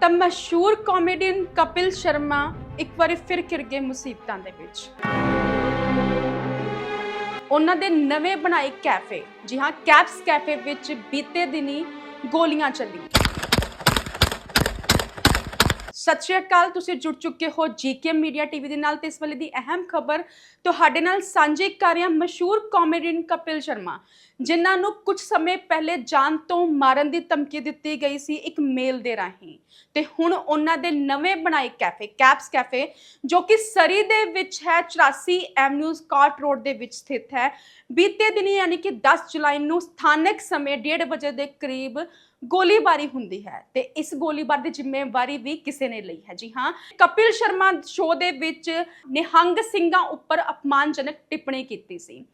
ਤਾਂ ਮਸ਼ਹੂਰ ਕਾਮੇਡੀਅਨ ਕਪਿਲ ਸ਼ਰਮਾ ਇੱਕ ਵਾਰੀ ਫਿਰ ਘਿਰ ਗਏ ਮੁਸੀਬਤਾਂ ਦੇ ਵਿੱਚ। ਉਹਨਾਂ ਦੇ ਨਵੇਂ ਬਣਾਏ ਕੈਫੇ, ਜੀ ਹਾਂ, ਕੈਪਸ ਕੈਫੇ ਵਿੱਚ ਬੀਤੇ ਦਿਨੀ ਗੋਲੀਆਂ ਚੱਲੀਆਂ। ਸਤਿ ਸ਼੍ਰੀ ਅਕਾਲ, ਤੁਸੀਂ ਜੁੜ ਚੁੱਕੇ ਹੋ ਜੀਕੇ ਮੀਡੀਆ ਟੀਵੀ ਦੇ ਨਾਲ ਤੇ ਇਸ ਵੇਲੇ ਦੀ ਅਹਿਮ ਖਬਰ ਤੁਹਾਡੇ ਨਾਲ ਸਾਂਝੀ ਕਰ ਰਿਹਾ ਮਸ਼ਹੂਰ ਕਾਮੇਡੀਅਨ ਕਪਿਲ ਸ਼ਰਮਾ, ਜਿਨ੍ਹਾਂ ਨੂੰ ਕੁਝ ਸਮੇਂ ਪਹਿਲੇ ਜਾਨ ਤੋਂ ਮਾਰਨ ਦੀ ਧਮਕੀ ਦਿੱਤੀ ਗਈ ਸੀ ਇੱਕ ਮੇਲ ਦੇ ਰਾਹੀਂ। ਤੇ ਹੁਣ ਉਹਨਾਂ ਦੇ ਨਵੇਂ ਬਣਾਏ ਕੈਫੇ ਕੈਪਸ ਕੈਫੇ ਜੋ ਕਿ ਸਰੀ ਦੇ ਵਿੱਚ ਹੈ 84 ਐਵਨਿਊ ਸਕਾਟ ਰੋਡ ਦੇ ਵਿੱਚ ਸਥਿਤ ਹੈ। ਬੀਤੇ ਦਿਨੀ ਯਾਨੀ ਕਿ 10 ਜੁਲਾਈ ਨੂੰ ਸਥਾਨਕ ਸਮੇਂ 1:30 ਵਜੇ ਦੇ ਕਰੀਬ ਗੋਲੀਬਾਰੀ ਹੁੰਦੀ ਹੈ ਤੇ ਇਸ ਗੋਲੀਬਾਰ ਦੀ ਜ਼ਿੰਮੇਵਾਰੀ ਵੀ ਕਿਸੇ ਨੇ ਲਈ ਹੈ। ਜੀ ਹਾਂ, ਕਪਿਲ ਸ਼ਰਮਾ ਸ਼ੋਅ ਦੇ ਵਿੱਚ ਨਿਹੰਗ ਸਿੰਘਾਂ ਉੱਪਰ ਅਪਮਾਨਜਨਕ ਟਿੱਪਣੀ ਕੀਤੀ ਸੀ।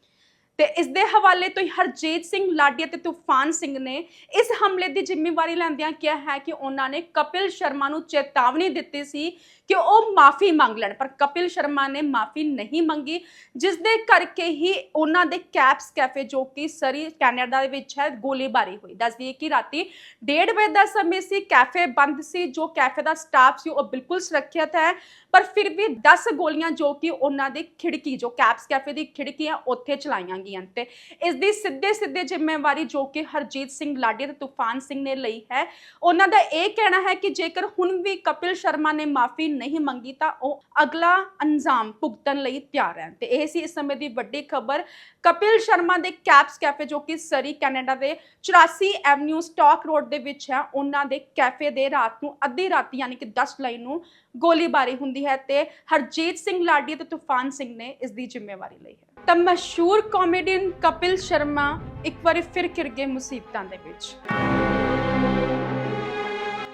ਤੇ ਇਸ ਦੇ ਹਵਾਲੇ ਤੋਂ ਹੀ ਹਰਜੀਤ ਸਿੰਘ ਲਾਡੀ ਤੇ ਤੂਫਾਨ ਸਿੰਘ ਨੇ ਇਸ ਹਮਲੇ ਦੀ ਜ਼ਿੰਮੇਵਾਰੀ ਲੈਂਦਿਆਂ ਕਿਹਾ ਹੈ ਕਿ ਉਹਨਾਂ ਨੇ ਕਪਿਲ ਸ਼ਰਮਾ ਨੂੰ ਚੇਤਾਵਨੀ ਦਿੱਤੀ ਸੀ ਕਿ ਉਹ ਮਾਫੀ ਮੰਗ ਲੈਣ। ਪਰ ਕਪਿਲ ਸ਼ਰਮਾ ਨੇ ਮਾਫੀ ਨਹੀਂ ਮੰਗੀ ਜਿਸ ਦੇ ਕਰਕੇ ਹੀ ਉਹਨਾਂ ਦੇ ਕੈਪਸ ਕੈਫੇ ਜੋ ਕਿ ਸਰੀ, ਕੈਨੇਡਾ ਦੇ ਵਿੱਚ ਹੈ, ਗੋਲੀਬਾਰੀ ਹੋਈ। ਦੱਸਦੀ ਦਈਏ ਕਿ ਰਾਤੀ 1:30 ਵਜੇ ਦਾ ਸਮੇਂ ਸੀ, ਕੈਫੇ ਬੰਦ ਸੀ, ਜੋ ਕੈਫੇ ਦਾ ਸਟਾਫ ਸੀ, ਉਹ ਬਿਲਕੁਲ ਸੁਰੱਖਿਅਤ ਹੈ। ਪਰ ਫਿਰ ਵੀ 10 ਗੋਲੀਆਂ ਜੋ ਕਿ ਉਹਨਾਂ ਦੀ ਖਿੜਕੀ, ਜੋ ਕੈਪਸ ਕੈਫੇ ਦੀ ਖਿੜਕੀ ਹੈ ਉੱਥੇ ਚਲਾਈਆਂ ਗਈਆਂ ਤੇ ਇਸ ਦੀ ਸਿੱਧੇ ਸਿੱਧੇ ਜ਼ਿੰਮੇਵਾਰੀ ਜੋ ਕਿ ਹਰਜੀਤ ਸਿੰਘ ਲਾਡੀ ਤੇ ਤੂਫਾਨ ਸਿੰਘ ਨੇ ਲਈ ਹੈ। ਉਹਨਾਂ ਦਾ ਇਹ ਕਹਿਣਾ ਹੈ ਕਿ ਜੇਕਰ ਹੁਣ ਵੀ ਕਪਿਲ ਸ਼ਰਮਾ ਨੇ ਮਾਫੀ ਨਹੀਂ ਮੰਗੀ ਤਾਂ ਉਹ ਅਗਲਾ ਅੰਜਾਮ ਭੁਗਤਣ ਲਈ ਤਿਆਰ ਹੈ ਤੇ ਇਹ ਸੀ ਇਸ ਸਮੇਂ ਦੀ ਵੱਡੀ ਖਬਰ। ਕਪਿਲ ਸ਼ਰਮਾ ਦੇ ਕੈਪਸ ਕੈਫੇ, ਜੋ ਕਿ ਸਰੀ, ਕੈਨੇਡਾ ਦੇ 84 ਐਵਨਿਊ ਸਟਾਕ ਰੋਡ ਦੇ ਵਿੱਚ ਹੈ, ਉਹਨਾਂ ਦੇ ਕੈਫੇ ਦੇ ਰਾਤ ਨੂੰ ਅੱਧੀ ਰਾਤੀ, ਯਾਨੀ ਕਿ 10 ਜੁਲਾਈ ਨੂੰ ਗੋਲੀਬਾਰੀ ਹੁੰਦੀ ਹੈ ਤੇ ਹਰਜੀਤ ਸਿੰਘ ਲਾਡੀ ਤੇ ਤੂਫਾਨ ਸਿੰਘ ਨੇ ਇਸ ਦੀ ਜ਼ਿੰਮੇਵਾਰੀ ਲਈ ਹੈ। ਤਾਂ ਮਸ਼ਹੂਰ ਕਾਮੇਡੀਅਨ ਕਪਿਲ ਸ਼ਰਮਾ ਇੱਕ ਵਾਰੀ ਫਿਰ ਘਿਰ ਗਏ ਮੁਸੀਬਤਾਂ ਦੇ ਵਿੱਚ।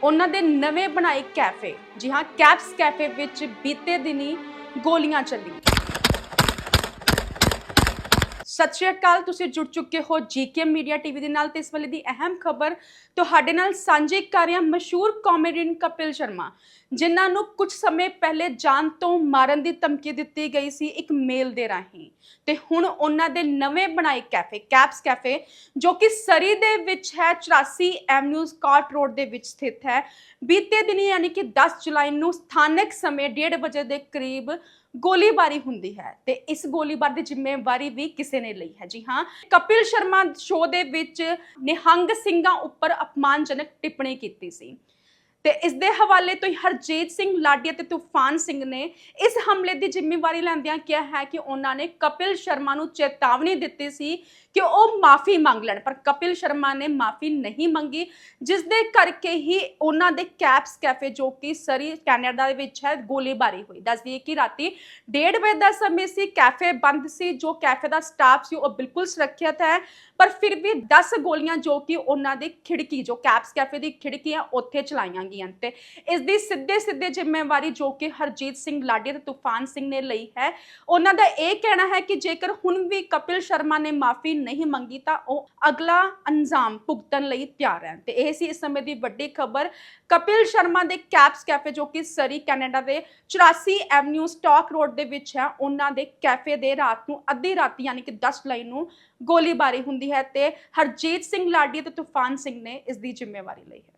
ਉਹਨਾਂ ਦੇ ਨਵੇਂ ਬਣਾਏ ਕੈਫੇ। ਜੀ ਹਾਂ ਕੈਪਸ ਕੈਫੇ ਵਿੱਚ ਬੀਤੇ ਦਿਨੀ ਗੋਲੀਆਂ ਚੱਲੀਆਂ। ਸਤਿ ਸ਼੍ਰੀ ਅਕਾਲ, ਤੁਸੀਂ ਜੁੜ ਚੁੱਕੇ ਹੋ ਜੀਕੇ ਮੀਡੀਆ ਟੀਵੀ ਦੇ ਨਾਲ ਤੇ ਇਸ ਵੇਲੇ ਦੀ ਅਹਿਮ ਖਬਰ ਤੁਹਾਡੇ ਨਾਲ ਸਾਂਝੀ ਕਰ ਰਿਹਾ ਮਸ਼ਹੂਰ ਕਾਮੇਡੀਅਨ ਕਪਿਲ ਸ਼ਰਮਾ, ਜਿਨ੍ਹਾਂ ਨੂੰ ਕੁਝ ਸਮੇਂ ਪਹਿਲੇ ਜਾਨ ਤੋਂ ਮਾਰਨ ਦੀ ਧਮਕੀ ਦਿੱਤੀ ਗਈ ਸੀ ਇੱਕ ਮੇਲ ਦੇ ਰਾਹੀਂ। ਤੇ ਹੁਣ ਉਹਨਾਂ ਦੇ ਨਵੇਂ ਬਣਾਏ ਕੈਫੇ ਕੈਪਸ ਕੈਫੇ ਜੋ ਕਿ ਸਰੀ ਦੇ ਵਿੱਚ ਹੈ 84 ਐਵਨਿਊ ਸਕਾਟ ਰੋਡ ਦੇ ਵਿੱਚ ਸਥਿਤ ਹੈ। ਬੀਤੇ ਦਿਨੀ ਯਾਨੀ ਕਿ 10 ਜੁਲਾਈ ਨੂੰ ਸਥਾਨਕ ਸਮੇਂ 1:30 ਵਜੇ ਦੇ ਕਰੀਬ ਗੋਲੀਬਾਰੀ ਹੁੰਦੀ ਹੈ ਤੇ ਇਸ ਗੋਲੀਬਾਰ ਦੀ ਜ਼ਿੰਮੇਵਾਰੀ ਵੀ ਕਿਸੇ ਨੇ ਲਈ ਹੈ। ਜੀ ਹਾਂ, ਕਪਿਲ ਸ਼ਰਮਾ ਸ਼ੋਅ ਦੇ ਵਿੱਚ ਨਿਹੰਗ ਸਿੰਘਾਂ ਉੱਪਰ ਅਪਮਾਨਜਨਕ ਟਿੱਪਣੀ ਕੀਤੀ ਸੀ। ਤੇ ਇਸ ਦੇ ਹਵਾਲੇ ਤੋਂ ਹੀ ਹਰਜੀਤ ਸਿੰਘ ਲਾਡੀ ਅਤੇ ਤੂਫਾਨ ਸਿੰਘ ਨੇ ਇਸ ਹਮਲੇ ਦੀ ਜ਼ਿੰਮੇਵਾਰੀ ਲੈਂਦਿਆਂ ਕਿਹਾ ਹੈ ਕਿ ਉਹਨਾਂ ਨੇ ਕਪਿਲ ਸ਼ਰਮਾ ਨੂੰ ਚੇਤਾਵਨੀ ਦਿੱਤੀ ਸੀ ਕਿ ਉਹ ਮਾਫੀ ਮੰਗ ਲੈਣ, ਪਰ ਕਪਿਲ ਸ਼ਰਮਾ ਨੇ ਮਾਫੀ ਨਹੀਂ ਮੰਗੀ ਜਿਸ ਦੇ ਕਰਕੇ ਹੀ ਉਹਨਾਂ ਦੇ ਕੈਪਸ ਕੈਫੇ ਜੋ ਕਿ ਸਰੀ, ਕੈਨੇਡਾ ਦੇ ਵਿੱਚ ਹੈ, ਗੋਲੀਬਾਰੀ ਹੋਈ। ਦੱਸਦੀ ਦਈਏ ਕਿ ਰਾਤੀ 1:30 ਵਜੇ ਦਾ ਸਮੇਂ ਸੀ, ਕੈਫੇ ਬੰਦ ਸੀ, ਜੋ ਕੈਫੇ ਦਾ ਸਟਾਫ ਸੀ ਉਹ ਬਿਲਕੁਲ ਸੁਰੱਖਿਅਤ ਹੈ, ਪਰ ਫਿਰ ਵੀ 10 ਗੋਲੀਆਂ ਜੋ ਕਿ ਉਹਨਾਂ ਦੀ ਖਿੜਕੀ, ਜੋ ਕੈਪਸ ਕੈਫੇ ਦੀ ਖਿੜਕੀ ਹੈ, ਉੱਥੇ ਚਲਾਈਆਂ ਗਈਆਂ ਤੇ ਇਸ ਦੀ ਸਿੱਧੇ ਸਿੱਧੇ ਜ਼ਿੰਮੇਵਾਰੀ ਜੋ ਕਿ ਹਰਜੀਤ ਸਿੰਘ ਲਾਡੀ ਤੇ ਤੂਫਾਨ ਸਿੰਘ ਨੇ ਲਈ ਹੈ, ਉਹਨਾਂ ਦਾ ਇਹ ਕਹਿਣਾ ਹੈ ਕਿ ਜੇਕਰ ਹੁਣ ਵੀ ਕਪਿਲ ਸ਼ਰਮਾ ਨੇ ਮਾਫੀ ਨਹੀਂ ਮੰਗੀ ਤਾਂ ਉਹ ਅਗਲਾ ਅੰਜਾਮ ਭੁਗਤਣ ਲਈ ਤਿਆਰ ਹੈ ਤੇ ਇਹ ਸੀ ਇਸ ਸਮੇਂ ਦੀ ਵੱਡੀ ਖਬਰ। ਕਪਿਲ ਸ਼ਰਮਾ ਦੇ ਕੈਪਸ ਕੈਫੇ ਜੋ ਕਿ ਸਰੀ, ਕੈਨੇਡਾ ਦੇ 84 ਐਵਨਿਊ ਸਟਾਕ ਰੋਡ ਦੇ ਵਿੱਚ ਹੈ, ਉਹਨਾਂ ਦੇ ਕੈਫੇ ਦੇ ਰਾਤ ਨੂੰ ਅੱਧੀ ਰਾਤੀ ਯਾਨੀ ਕਿ 10 ਜੁਲਾਈ ਨੂੰ ਗੋਲੀਬਾਰੀ ਹੁੰਦੀ ਹੈ ਤੇ ਹਰਜੀਤ ਸਿੰਘ ਲਾਡੀ ਤੇ ਤੂਫਾਨ ਸਿੰਘ ਨੇ ਇਸ ਦੀ ਜ਼ਿੰਮੇਵਾਰੀ ਲਈ ਹੈ।